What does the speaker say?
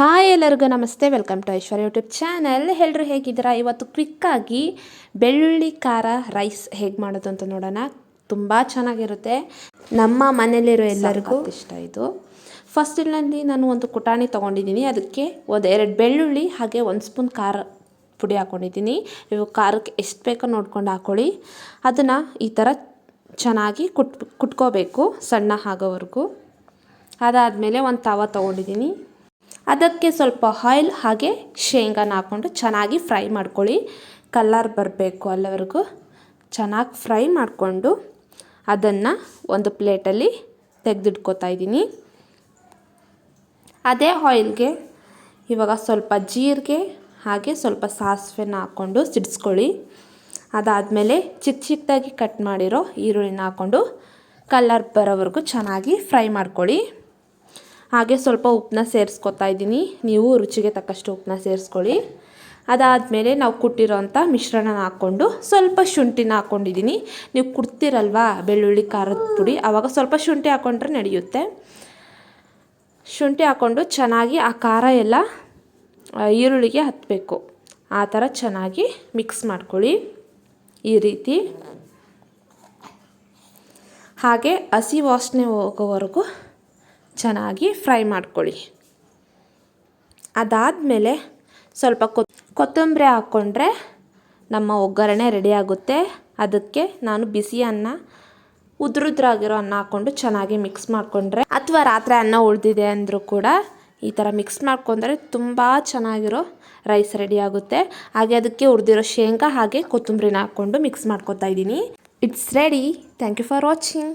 Hi ಎಲ್ಲರಿಗೂ ನಮಸ್ತೆ welcome to Aishwarya YouTube channel. ಎಲ್ಲರೂ ಹೇಗಿದ್ದೀರಾ? ಇವತ್ತು ಕ್ವಿಕ್ಕಾಗಿ ಬೆಳ್ಳುಳ್ಳಿ ಖಾರ ರೈಸ್ ಹೇಗೆ ಮಾಡೋದು ಅಂತ ನೋಡೋಣ. ತುಂಬ ಚೆನ್ನಾಗಿರುತ್ತೆ. ನಮ್ಮ ಮನೇಲಿರೋ ಎಲ್ಲರಿಗೂ ಇಷ್ಟ ಇದು. ಫಸ್ಟ್ ಇಲ್ಲಿ ನಾನು ಒಂದು ಕುಟಾಣಿ ತೊಗೊಂಡಿದ್ದೀನಿ. ಅದಕ್ಕೆ ಒಂದು ಎರಡು ಬೆಳ್ಳುಳ್ಳಿ ಹಾಗೆ ಒಂದು ಸ್ಪೂನ್ ಖಾರ ಪುಡಿ ಹಾಕ್ಕೊಂಡಿದ್ದೀನಿ ಇವು ಖಾರಕ್ಕೆ ಎಷ್ಟು ಬೇಕೋ ನೋಡ್ಕೊಂಡು ಹಾಕ್ಕೊಳ್ಳಿ ಅದನ್ನು ಈ ಥರ ಚೆನ್ನಾಗಿ ಕುಟ್ ಕುಟ್ಕೋಬೇಕು ಸಣ್ಣ ಆಗೋವರೆಗೂ. ಅದಾದಮೇಲೆ ಒಂದು ತವ ತೊಗೊಂಡಿದ್ದೀನಿ. ಅದಕ್ಕೆ ಸ್ವಲ್ಪ ಆಯಿಲ್ ಹಾಗೆ ಶೇಂಗಾನ ಹಾಕ್ಕೊಂಡು ಚೆನ್ನಾಗಿ ಫ್ರೈ ಮಾಡ್ಕೊಳ್ಳಿ. ಕಲ್ಲರ್ ಬರಬೇಕು ಅಲ್ಲಿವರೆಗೂ. ಚೆನ್ನಾಗಿ ಫ್ರೈ ಮಾಡಿಕೊಂಡು ಅದನ್ನು ಒಂದು ಪ್ಲೇಟಲ್ಲಿ ತೆಗೆದಿಟ್ಕೋತಾ ಇದ್ದೀನಿ. ಅದೇ ಆಯಿಲ್ಗೆ ಇವಾಗ ಸ್ವಲ್ಪ ಜೀರಿಗೆ, ಹಾಗೆ ಸ್ವಲ್ಪ ಸಾಸಿವೆನ ಹಾಕ್ಕೊಂಡು ಸಿಡಿಸ್ಕೊಳ್ಳಿ. ಅದಾದಮೇಲೆ ಚಿಕ್ಕ ಚಿಕ್ಕದಾಗಿ ಕಟ್ ಮಾಡಿರೋ ಈರುಳ್ಳಿನ ಹಾಕ್ಕೊಂಡು ಕಲ್ಲರ್ ಬರೋವರೆಗೂ ಚೆನ್ನಾಗಿ ಫ್ರೈ ಮಾಡ್ಕೊಳ್ಳಿ. ಹಾಗೆ ಸ್ವಲ್ಪ ಉಪ್ಪನ್ನ ಸೇರಿಸ್ಕೊತಾ ಇದ್ದೀನಿ. ನೀವು ರುಚಿಗೆ ತಕ್ಕಷ್ಟು ಉಪ್ಪನ್ನ ಸೇರಿಸ್ಕೊಳ್ಳಿ. ಅದಾದಮೇಲೆ ನಾವು ಕುಟ್ಟಿರೋಂಥ ಮಿಶ್ರಣನ ಹಾಕ್ಕೊಂಡು ಸ್ವಲ್ಪ ಶುಂಠಿನ ಹಾಕ್ಕೊಂಡಿದ್ದೀನಿ. ನೀವು ಕುಡ್ತಿರಲ್ವಾ ಬೆಳ್ಳುಳ್ಳಿ ಖಾರದ ಪುಡಿ? ಆವಾಗ ಸ್ವಲ್ಪ ಶುಂಠಿ ಹಾಕ್ಕೊಂಡ್ರೆ ನಡೆಯುತ್ತೆ. ಶುಂಠಿ ಹಾಕ್ಕೊಂಡು ಚೆನ್ನಾಗಿ ಆ ಖಾರ ಎಲ್ಲ ಈರುಳ್ಳಿಗೆ ಹತ್ತಬೇಕು ಆ ಥರ ಚೆನ್ನಾಗಿ ಮಿಕ್ಸ್ ಮಾಡ್ಕೊಳ್ಳಿ. ಈ ರೀತಿ. ಹಾಗೆ ಹಸಿ ವಾಸನೆ ಹೋಗೋವರೆಗೂ ಚೆನ್ನಾಗಿ ಫ್ರೈ ಮಾಡ್ಕೊಳ್ಳಿ. ಅದಾದಮೇಲೆ ಸ್ವಲ್ಪ ಕೊತ್ತಂಬರಿ ಹಾಕ್ಕೊಂಡ್ರೆ ನಮ್ಮ ಒಗ್ಗರಣೆ ರೆಡಿ ಆಗುತ್ತೆ. ಅದಕ್ಕೆ ನಾನು ಬಿಸಿ ಅನ್ನ, ಉದ್ರುದ್ರಾಗಿರೋ ಅನ್ನ ಹಾಕ್ಕೊಂಡು ಚೆನ್ನಾಗಿ ಮಿಕ್ಸ್ ಮಾಡಿಕೊಂಡ್ರೆ, ಅಥವಾ ರಾತ್ರಿ ಅನ್ನ ಉಳಿದಿದೆ ಅಂದರೂ ಕೂಡ ಈ ಥರ ಮಿಕ್ಸ್ ಮಾಡ್ಕೊಂಡ್ರೆ ತುಂಬ ಚೆನ್ನಾಗಿರೋ ರೈಸ್ ರೆಡಿ ಆಗುತ್ತೆ. ಹಾಗೆ ಅದಕ್ಕೆ ಉಳಿದಿರೋ ಶೇಂಗಾ ಹಾಗೆ ಕೊತ್ತಂಬರಿನ ಹಾಕ್ಕೊಂಡು ಮಿಕ್ಸ್ ಮಾಡ್ಕೊತಾ ಇದ್ದೀನಿ. It's ready. Thank you for watching.